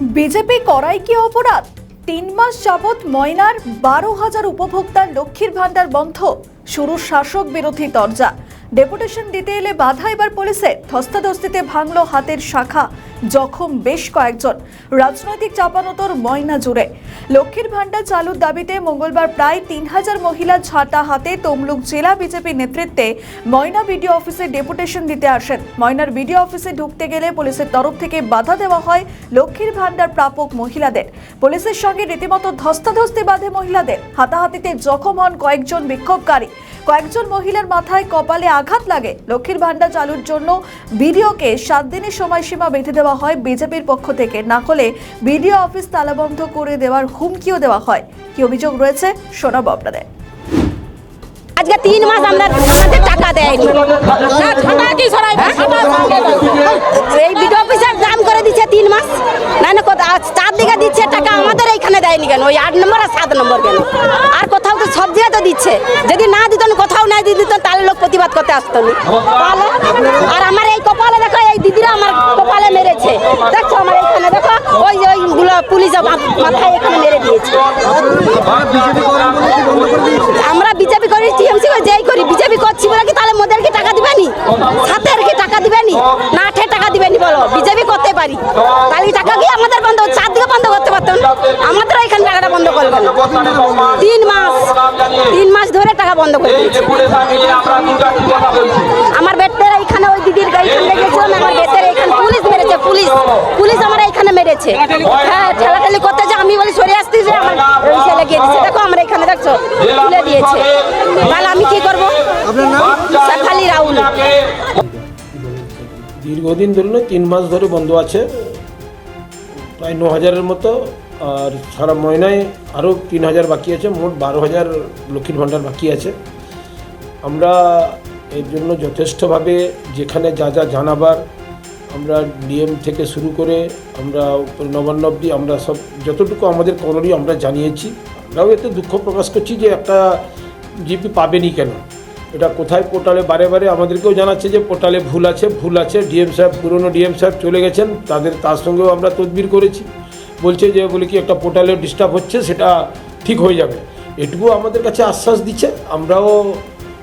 BJP করাই কি অপরাধ? তিন মাস যাবৎ ময়নার বারো হাজার উপভোক্তার লক্ষ্মীর ভাণ্ডার বন্ধ। শুরু শাসক বিরোধী দরজা ডেপুটেশন দিতে এলে বাধা এবার পুলিশে। ধস্তাধস্তিতে ভাঙল হাতের শাখা। জখম বেশ কয়েকজন। রাজনৈতিক চাপানোতর ময়না জুড়ে। লক্ষ্মীর ভাণ্ডার চালুর দাবিতে মঙ্গলবার প্রায় তিন হাজার মহিলা ছাটা হাতে তমলুক জেলা বিজেপি নেতৃত্বে ময়না বিডিও অফিসে ডেপুটেশন দিতে আসেন। ময়নার বিডিও অফিসে ঢুকতে গেলে পুলিশের তরফ থেকে বাধা দেওয়া হয় লক্ষ্মীর ভাণ্ডার প্রাপক মহিলাদের। পুলিশের সঙ্গে রীতিমতো ধস্তাধস্তি বাঁধে মহিলাদের। হাতাহাতিতে জখম হন কয়েকজন বিক্ষোভকারী। কয়েকজন মহিলার মাথায় কপালে আঘাত লাগে। লক্ষ্মীর ভাণ্ডার চালুর জন্য বিডিওকে সাত দিনের সময়সীমা বেঁধে দেওয়া হয় বিজেপির পক্ষ থেকে। না হলে বিডিও অফিস তালাবন্ধ করে দেওয়ার হুমকিও দেওয়া হয়। কি অভিযোগ রয়েছে, শোনাবো আপনাদের। আজকে তিন মাস আমরা আমাদের টাকা দেয়নি? এই অফিসার করে দিচ্ছে তিন মাস। না না চার দিকে দিচ্ছে টাকা আমাদের এইখানে দেয়নি কেন? ওই আট নম্বর আর সাত নম্বর কেন? আর কোথাও তো দিচ্ছে। যদি না দিত কোথাও না দিয়ে দিত তাহলে লোক প্রতিবাদ করতে আসতো তাহলে, আর আমার এই কপালে দেখো, এই দিদিরা আমার কপালে মেরেছে। দেখো আমার এখানে, দেখো, ওই ওইগুলো পুলিশ মাথায় এখানে মেরে দিয়েছে। আমরা বিজেপি করি, টিএমসি যেই করি, বিজেপি করছি বলে কি তাহলে মোদেরকে টাকা দিবেনি? সাথের কি টাকা দিবেনি? না আঠের টাকা দিবেনি বলো, বিজেপি করতে পারি। তাহলে টাকা কি আমাদের বন্ধ, চারদিকে বন্ধ করতে পারতাম আমাদের এখানে টাকাটা বন্ধ করবে না। তিন মাস বন্ধ করে দিয়েছে। আমার বেটের এইখানে ওই দিদির এইখানে গেছিলাম আমার বেটের এইখানে পুলিশ মেরেছে পুলিশ। পুলিশ আমার এইখানে মেরেছে। হ্যাঁ। ঠেলাঠেলি করতে যে আমি বলি সরে আসতেছি আমার ওই ছেলে গিয়ে দিচ্ছে দেখো আমরা এখানে দেখছ তুলে দিয়েছে। তাহলে আমি কি করব? শেফালি রাহুল। দীর্ঘদিন ধরে তিন মাস ধরে বন্ধ আছে। প্রায় ন হাজারের মতো আর সারা ময়নায় আরও তিন হাজার বাকি আছে, মোট বারো হাজার লক্ষ্মীর ভাণ্ডার বাকি আছে। আমরা এর জন্য যথেষ্টভাবে যেখানে যা যা জানাবার, আমরা ডিএম থেকে শুরু করে আমরা নবান্ন অবধি আমরা সব, যতটুকু আমাদের করণীয় আমরা জানিয়েছি। আমরাও এতে দুঃখ প্রকাশ করছি যে একটা জিপি পাবেনি কেন? এটা কোথায় পোর্টালে বারে বারে আমাদেরকেও জানাচ্ছে যে পোর্টালে ভুল আছে ভুল আছে। ডিএম সাহেব, পুরনো ডিএম সাহেব চলে গেছেন, তাদের, তার সঙ্গেও আমরা তদবির করেছি। বলছে যে বলে কি একটা পোর্টালে ডিস্টার্ব হচ্ছে, সেটা ঠিক হয়ে যাবে। এটুকু আমাদের কাছে আশ্বাস দিচ্ছে। আমরাও,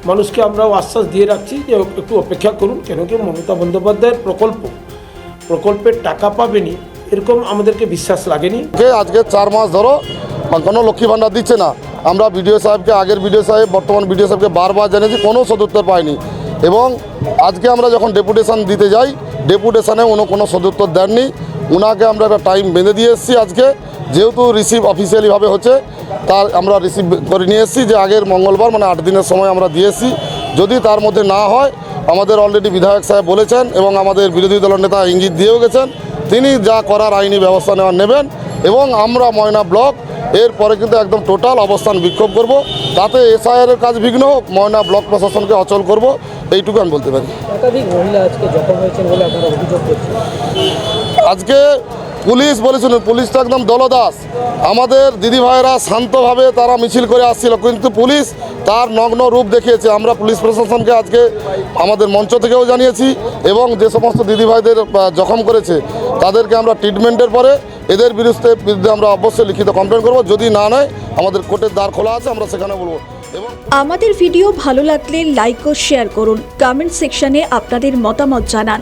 মানুষকে আমরাও আশ্বাস দিয়ে রাখছি যে একটু অপেক্ষা করুন, কেন কি মমতা বন্দ্যোপাধ্যায়ের প্রকল্প, প্রকল্পের টাকা পাবেনি, এরকম আমাদেরকে বিশ্বাস লাগেনি। আজকে চার মাস ধরো কোনো লক্ষ্মী ভাণ্ডার দিচ্ছে না। আমরা বিডিও সাহেবকে, আগের বিডিও সাহেব, বর্তমান বিডিও সাহেবকে বারবার জেনেছি কোনো সদুত্তর পাইনি এবং আজকে আমরা যখন ডেপুটেশন দিতে যাই ডেপুটেশনে উনি কোনো সদুত্তর দেননি। উনাকে আমরা একটা টাইম বেঁধে দিয়ে এসেছি আজকে। যেহেতু রিসিভ অফিসিয়ালিভাবে হচ্ছে, তার আমরা রিসিভ করে নিয়ে এসেছি যে আগের মঙ্গলবার মানে আট দিনের সময় আমরা দিয়ে এসেছি। যদি তার মধ্যে না হয়, আমাদের অলরেডি বিধায়ক সাহেব বলেছেন এবং আমাদের বিরোধী দলের নেতা ইঙ্গিত দিয়েও গেছেন, তিনি যা করার আইনি ব্যবস্থা নেওয়া নেবেন এবং আমরা ময়না ব্লক, এরপরে কিন্তু একদম টোটাল অবস্থান বিক্ষোভ করব। তাতে এসআইআর এর কাজ বিঘ্ন হোক, ময়না ব্লক প্রশাসনকে অচল করব, এইটুকু আমি বলতে পারি। একাধিক মহিলা আজকে জখম বলে আপনারা অভিযোগ করছেন। আজকে পুলিশ বলেছিল পুলিশ তো একদম দলদাস। আমাদের দিদি ভাইয়েরা শান্তভাবে তারা মিছিল করে আসছিল, কিন্তু পুলিশ তার নগ্ন রূপ দেখিয়েছে। আমরা পুলিশ প্রশাসনকে আজকে আমাদের মঞ্চ থেকেও জানিয়েছি এবং যে সমস্ত দিদি ভাইদের জখম করেছে, তাদেরকে আমরা ট্রিটমেন্টের পরে এদের বিরুদ্ধে বিরুদ্ধে আমরা অবশ্যই লিখিত কমপ্লেন করব। যদি না নেয়, আমাদের কোর্টের দ্বার খোলা আছে, আমরা সেখানে বলব। আমাদের ভিডিও ভালো লাগলে লাইক ও শেয়ার করুন। কমেন্ট সেকশনে আপনাদের মতামত জানান।